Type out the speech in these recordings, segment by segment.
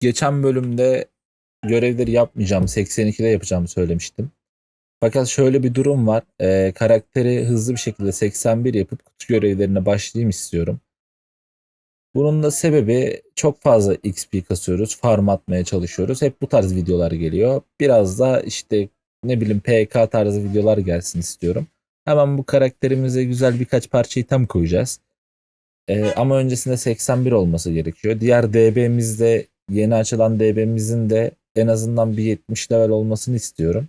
geçen bölümde görevleri yapmayacağım, 82'de yapacağımı söylemiştim. Fakat şöyle bir durum var. Ee, karakteri hızlı bir şekilde 81 yapıp kutu görevlerine başlayayım istiyorum. Bunun da sebebi çok fazla XP kasıyoruz, farm atmaya çalışıyoruz. Hep bu tarz videolar geliyor. Biraz da işte ne bileyim PK tarzı videolar gelsin istiyorum. Hemen bu karakterimize güzel birkaç parça item koyacağız. Ee, ama öncesinde 81 olması gerekiyor. Diğer DB'mizde yeni açılan DB'mizin de en azından bir 70 level olmasını istiyorum.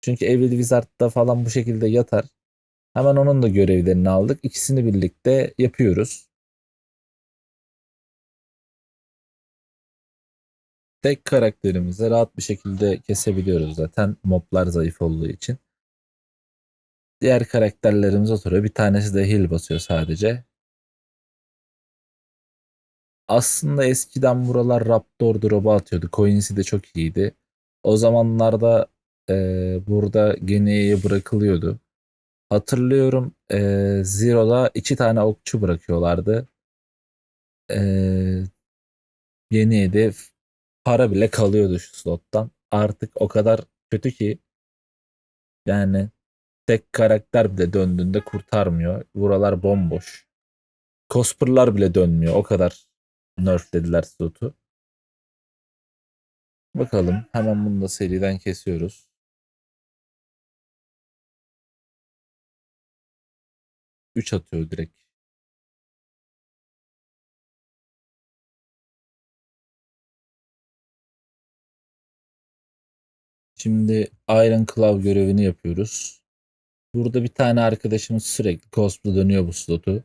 Çünkü Evil Wizard'da falan bu şekilde yatar. Hemen onun da görevlerini aldık. İkisini birlikte yapıyoruz. Tek karakterimizi rahat bir şekilde kesebiliyoruz zaten moblar zayıf olduğu için. Diğer karakterlerimiz oturuyor. Bir tanesi de heal basıyor sadece. Aslında eskiden buralar Raptor drop'u atıyordu. Coins'i de çok iyiydi. O zamanlarda e, burada Gene'ye bırakılıyordu. Hatırlıyorum e, Zero'da iki tane okçu bırakıyorlardı. E, Gene'ye de para bile kalıyordu şu slottan. Artık o kadar kötü ki yani tek karakter bile döndüğünde kurtarmıyor. Buralar bomboş. Cosper'lar bile dönmüyor. O kadar nerflediler slotu. Bakalım hemen bunu da seriden kesiyoruz. Üç atıyor direkt. Şimdi Iron Claw görevini yapıyoruz. Burada bir tane arkadaşımız sürekli cosplay dönüyor bu slotu.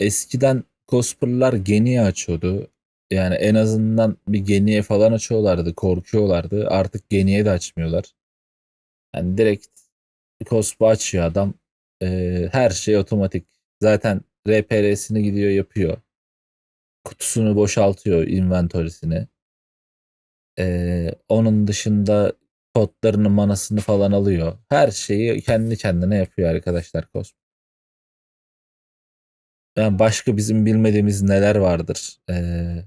Eskiden cosplay'lar geniye açıyordu. Yani en azından bir geniye falan açıyorlardı, korkuyorlardı. Artık geniye de açmıyorlar. Yani direkt cosplay açıyor adam. Ee, her şey otomatik. Zaten RPR'sini gidiyor yapıyor. Kutusunu boşaltıyor inventory'sini. Ee, onun dışında potlarının manasını falan alıyor. Her şeyi kendi kendine yapıyor arkadaşlar cosplay. Yani başka bizim bilmediğimiz neler vardır. Ee,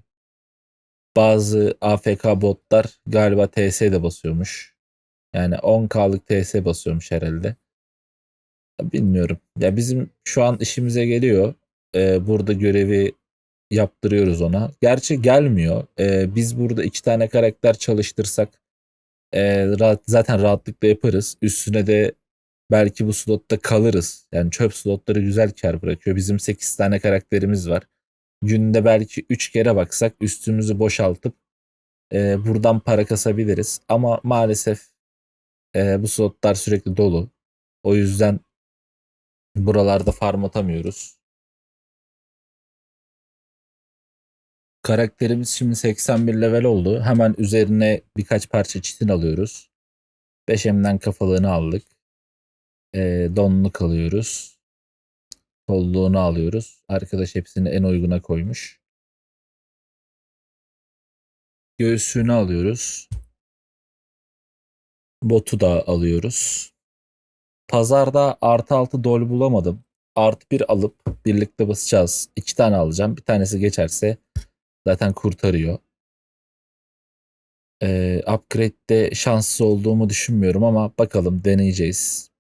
bazı AFK botlar galiba TS de basıyormuş. Yani 10K'lık TS basıyormuş herhalde. Bilmiyorum. Ya bizim şu an işimize geliyor. Ee, burada görevi yaptırıyoruz ona. Gerçi gelmiyor. Ee, biz burada iki tane karakter çalıştırsak e, rahat, zaten rahatlıkla yaparız. Üstüne de belki bu slotta kalırız. Yani çöp slotları güzel kar bırakıyor. Bizim 8 tane karakterimiz var. Günde belki 3 kere baksak üstümüzü boşaltıp e, buradan para kasabiliriz. Ama maalesef e, bu slotlar sürekli dolu. O yüzden buralarda farm atamıyoruz. Karakterimiz şimdi 81 level oldu. Hemen üzerine birkaç parça çitin alıyoruz. 5M'den kafalığını aldık. E, donluk alıyoruz. Kolluğunu alıyoruz. Arkadaş hepsini en uyguna koymuş. Göğsünü alıyoruz. Botu da alıyoruz. Pazarda artı altı dol bulamadım. Artı bir alıp birlikte basacağız. İki tane alacağım. Bir tanesi geçerse zaten kurtarıyor. Ee, upgrade'de şanssız olduğumu düşünmüyorum ama bakalım deneyeceğiz.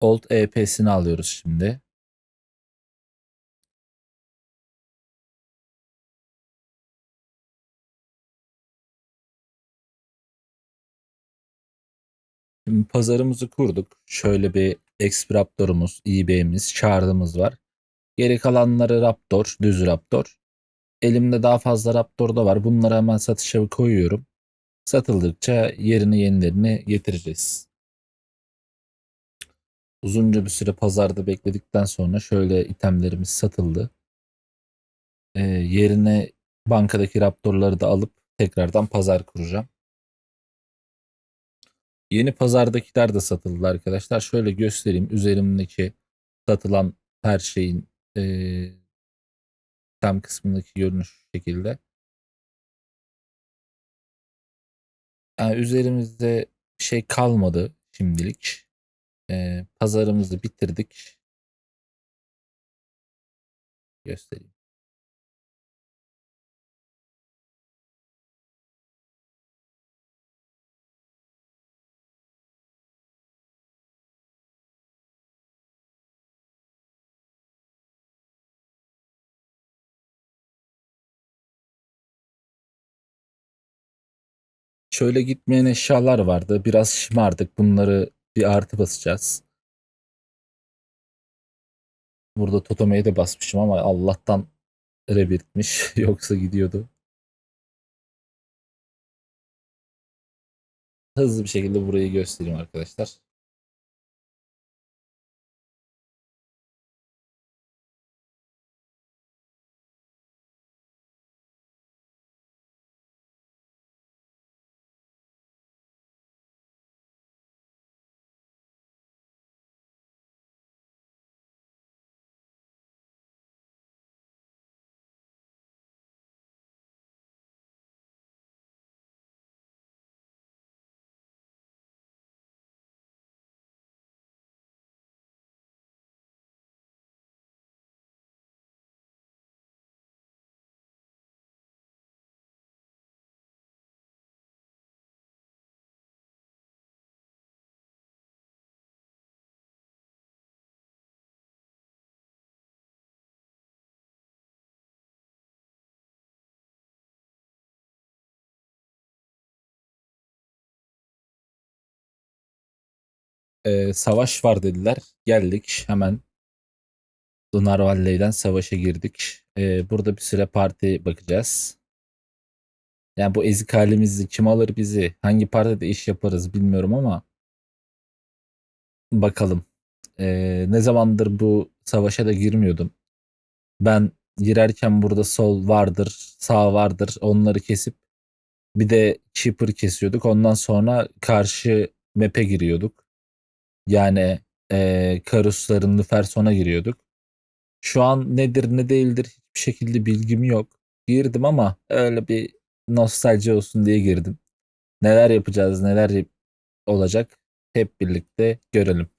Old EP'sini alıyoruz şimdi. Şimdi pazarımızı kurduk. Şöyle bir Exp Raptor'umuz, eBay'imiz, Shard'ımız var. Geri kalanları Raptor, düz Raptor. Elimde daha fazla Raptor da var. Bunları hemen satışa koyuyorum. Satıldıkça yerini yenilerini getireceğiz. Uzunca bir süre pazarda bekledikten sonra şöyle itemlerimiz satıldı. Ee, yerine bankadaki raptorları da alıp tekrardan pazar kuracağım. Yeni pazardakiler de satıldı arkadaşlar. Şöyle göstereyim. Üzerimdeki satılan her şeyin ee, tam kısmındaki görünüş şekilde. Yani üzerimizde şey kalmadı şimdilik. Ee, pazarımızı bitirdik. Göstereyim. Şöyle gitmeyen eşyalar vardı. Biraz şımardık. Bunları bir artı basacağız. Burada Totome'ye de basmışım ama Allah'tan rebirtmiş. Yoksa gidiyordu. Hızlı bir şekilde burayı göstereyim arkadaşlar. Ee, savaş var dediler. Geldik hemen. Lunar Valley'den savaşa girdik. Ee, burada bir süre parti bakacağız. Yani bu ezik halimizi kim alır bizi? Hangi partide iş yaparız bilmiyorum ama bakalım. Ee, ne zamandır bu savaşa da girmiyordum. Ben girerken burada sol vardır, sağ vardır. Onları kesip bir de Keeper kesiyorduk. Ondan sonra karşı map'e giriyorduk. Yani e, Karusların Lüferson'a giriyorduk. Şu an nedir ne değildir hiçbir şekilde bilgim yok. Girdim ama öyle bir nostalji olsun diye girdim. Neler yapacağız, neler olacak hep birlikte görelim.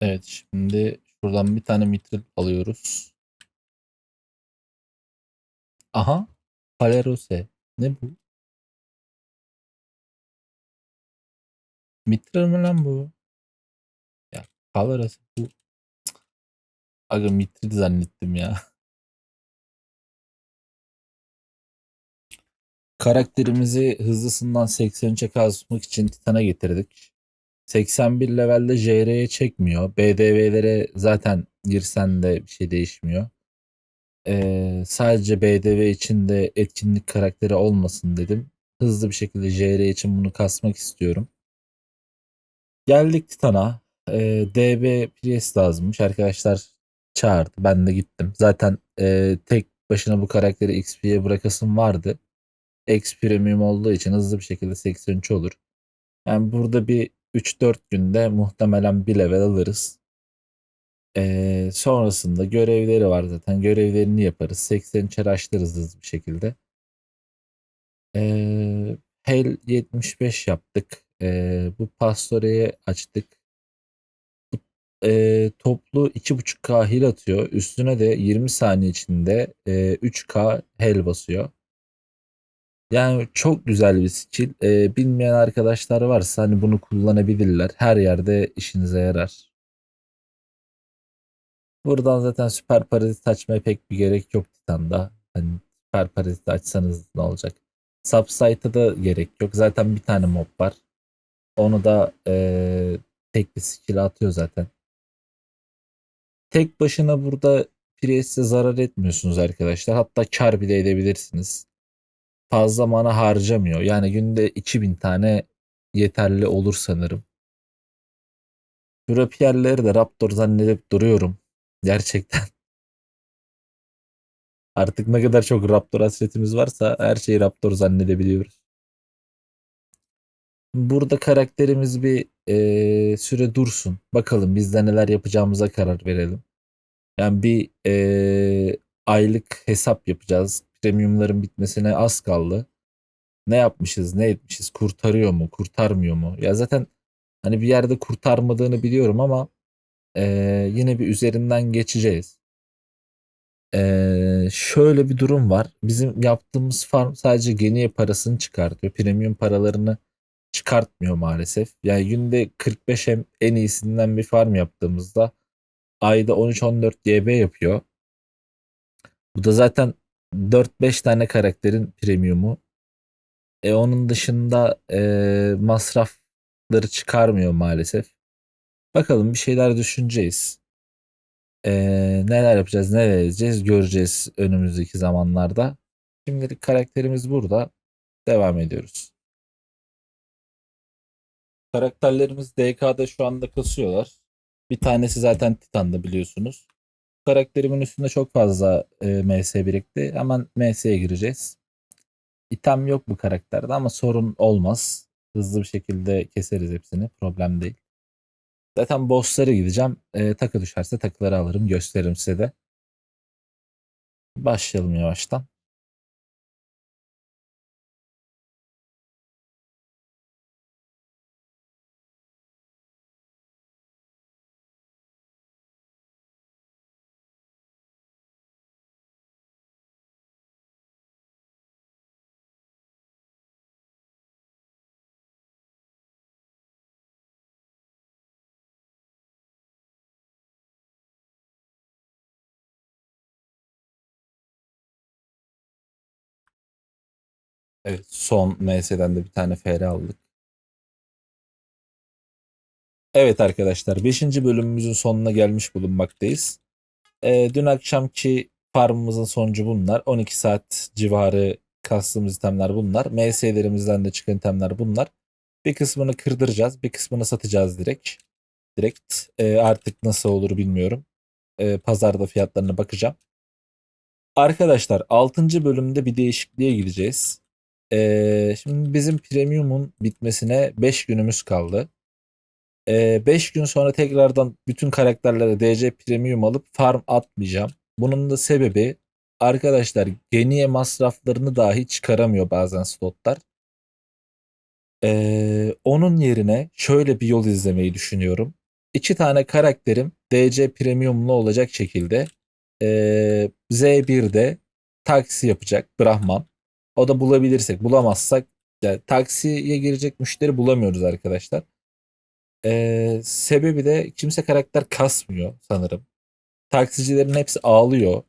Evet şimdi şuradan bir tane mitril alıyoruz. Aha. Palerose. Ne bu? Mitril mi lan bu? Ya Palerose bu. Aga mitril zannettim ya. Karakterimizi hızlısından 83'e kazmak için Titan'a getirdik. 81 levelde JR'ye çekmiyor. BDV'lere zaten girsen de bir şey değişmiyor. Ee, sadece BDV için de etkinlik karakteri olmasın dedim. Hızlı bir şekilde JR için bunu kasmak istiyorum. Geldik Titan'a. Ee, DB Priest lazımmış. Arkadaşlar çağırdı. Ben de gittim. Zaten e, tek başına bu karakteri XP'ye bırakasım vardı. X Premium olduğu için hızlı bir şekilde 83 olur. Yani burada bir 3-4 günde muhtemelen bir level alırız. Ee, sonrasında görevleri var zaten. Görevlerini yaparız. 83 açlarız hızlı bir şekilde. Ee, Hell 75 yaptık. Ee, bu Pastore'yi açtık. Bu e, toplu 2.5K heal atıyor. Üstüne de 20 saniye içinde e, 3K hel basıyor. Yani çok güzel bir skill. E, bilmeyen arkadaşlar varsa hani bunu kullanabilirler. Her yerde işinize yarar. Buradan zaten süper parazit açmaya pek bir gerek yok Titan'da. Hani süper parazit açsanız ne olacak? Subsite'a da gerek yok. Zaten bir tane mob var. Onu da e, tek bir skill atıyor zaten. Tek başına burada Priest'e zarar etmiyorsunuz arkadaşlar. Hatta kar bile edebilirsiniz. Fazla mana harcamıyor. Yani günde 2000 tane yeterli olur sanırım. Rapierleri de Raptor zannedip duruyorum. Gerçekten. Artık ne kadar çok Raptor hasretimiz varsa her şeyi Raptor zannedebiliyoruz. Burada karakterimiz bir eee, süre dursun. Bakalım biz de neler yapacağımıza karar verelim. Yani bir eee, aylık hesap yapacağız. Premiumların bitmesine az kaldı. Ne yapmışız, ne etmişiz, kurtarıyor mu, kurtarmıyor mu? Ya zaten hani bir yerde kurtarmadığını biliyorum ama eee, yine bir üzerinden geçeceğiz. Eee, şöyle bir durum var. Bizim yaptığımız farm sadece geniye parasını çıkartıyor. Premium paralarını çıkartmıyor maalesef. Yani günde 45 hem en iyisinden bir farm yaptığımızda ayda 13-14 YB yapıyor. Bu da zaten 4-5 tane karakterin premiumu. E onun dışında e, masrafları çıkarmıyor maalesef. Bakalım bir şeyler düşüneceğiz. E, neler yapacağız, neler edeceğiz göreceğiz önümüzdeki zamanlarda. Şimdilik karakterimiz burada. Devam ediyoruz. Karakterlerimiz DK'da şu anda kasıyorlar. Bir tanesi zaten Titan'da biliyorsunuz. Karakterimin üstünde çok fazla e, MS birikti. Hemen MS'ye gireceğiz. İtem yok bu karakterde ama sorun olmaz. Hızlı bir şekilde keseriz hepsini. Problem değil. Zaten bosslara gideceğim. E, takı düşerse takıları alırım. Gösteririm size de. Başlayalım yavaştan. Evet son MS'den de bir tane FR aldık. Evet arkadaşlar 5. bölümümüzün sonuna gelmiş bulunmaktayız. Ee, dün akşamki farmımızın sonucu bunlar. 12 saat civarı kastığımız itemler bunlar. MS'lerimizden de çıkan itemler bunlar. Bir kısmını kırdıracağız. Bir kısmını satacağız direkt. Direkt Ee, artık nasıl olur bilmiyorum. Ee, pazarda fiyatlarına bakacağım. Arkadaşlar 6. bölümde bir değişikliğe gideceğiz. Ee, şimdi bizim premium'un bitmesine 5 günümüz kaldı. 5 gün sonra tekrardan bütün karakterlere DC premium alıp farm atmayacağım. Bunun da sebebi arkadaşlar geniye masraflarını dahi çıkaramıyor bazen slotlar. Ee, onun yerine şöyle bir yol izlemeyi düşünüyorum. İki tane karakterim DC premiumlu olacak şekilde ee, Z1'de taksi yapacak Brahman. O da bulabilirsek bulamazsak yani taksiye girecek müşteri bulamıyoruz arkadaşlar. Ee, sebebi de kimse karakter kasmıyor sanırım. Taksicilerin hepsi ağlıyor.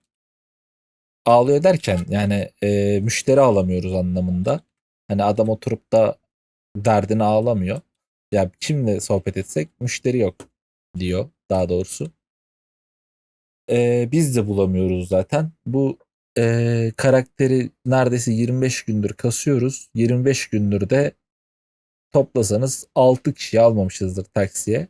Ağlıyor derken yani e, müşteri alamıyoruz anlamında. Hani adam oturup da derdini ağlamıyor. Ya kimle sohbet etsek müşteri yok diyor daha doğrusu. Ee, biz de bulamıyoruz zaten. Bu e, karakteri neredeyse 25 gündür kasıyoruz. 25 gündür de toplasanız 6 kişi almamışızdır taksiye.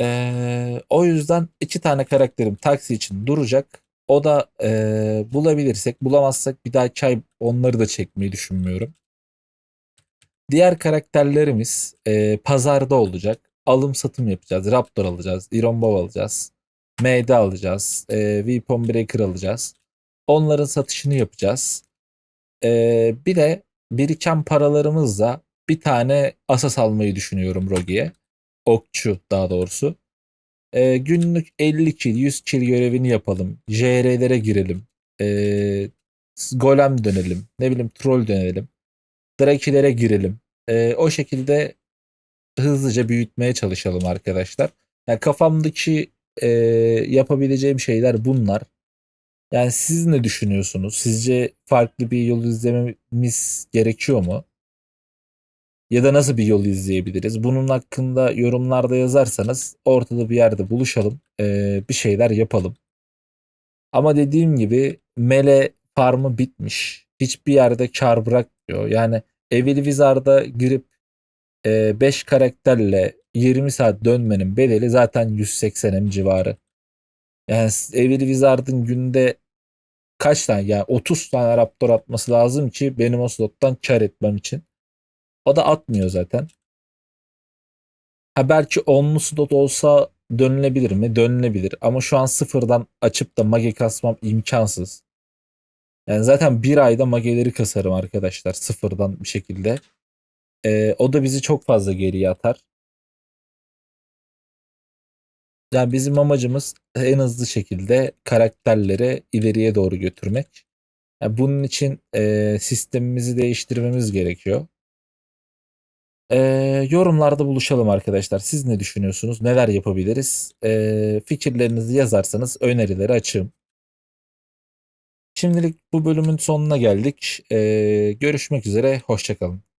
Ee, o yüzden iki tane karakterim taksi için duracak. O da e, bulabilirsek bulamazsak bir daha çay onları da çekmeyi düşünmüyorum. Diğer karakterlerimiz e, pazarda olacak. Alım satım yapacağız. Raptor alacağız. Iron Bow alacağız. MD alacağız. E, Weapon Breaker alacağız. Onların satışını yapacağız. E, bir de biriken paralarımızla bir tane asas almayı düşünüyorum Rogi'ye. okçu daha doğrusu. Ee, günlük 50 kill, 100 kill görevini yapalım. JR'lere girelim. Ee, golem dönelim. Ne bileyim troll dönelim. Drakilere girelim. Ee, o şekilde hızlıca büyütmeye çalışalım arkadaşlar. Yani kafamdaki e, yapabileceğim şeyler bunlar. Yani siz ne düşünüyorsunuz? Sizce farklı bir yol izlememiz gerekiyor mu? Ya da nasıl bir yol izleyebiliriz? Bunun hakkında yorumlarda yazarsanız ortada bir yerde buluşalım. e, bir şeyler yapalım. Ama dediğim gibi mele farmı bitmiş. Hiçbir yerde kar bırakmıyor. Yani Evil Wizard'a girip 5 karakterle 20 saat dönmenin bedeli zaten 180 M civarı. Yani Evil Wizard'ın günde kaç tane yani 30 tane raptor atması lazım ki benim o slottan kar etmem için. O da atmıyor zaten. Ha belki onlu slot olsa dönülebilir mi? Dönülebilir. Ama şu an sıfırdan açıp da mage kasmam imkansız. Yani zaten bir ayda mageleri kasarım arkadaşlar sıfırdan bir şekilde. Ee, o da bizi çok fazla geriye atar. Yani bizim amacımız en hızlı şekilde karakterleri ileriye doğru götürmek. Yani bunun için e, sistemimizi değiştirmemiz gerekiyor. E, yorumlarda buluşalım arkadaşlar. Siz ne düşünüyorsunuz? Neler yapabiliriz? E, fikirlerinizi yazarsanız önerileri açığım. Şimdilik bu bölümün sonuna geldik. E, görüşmek üzere. Hoşçakalın.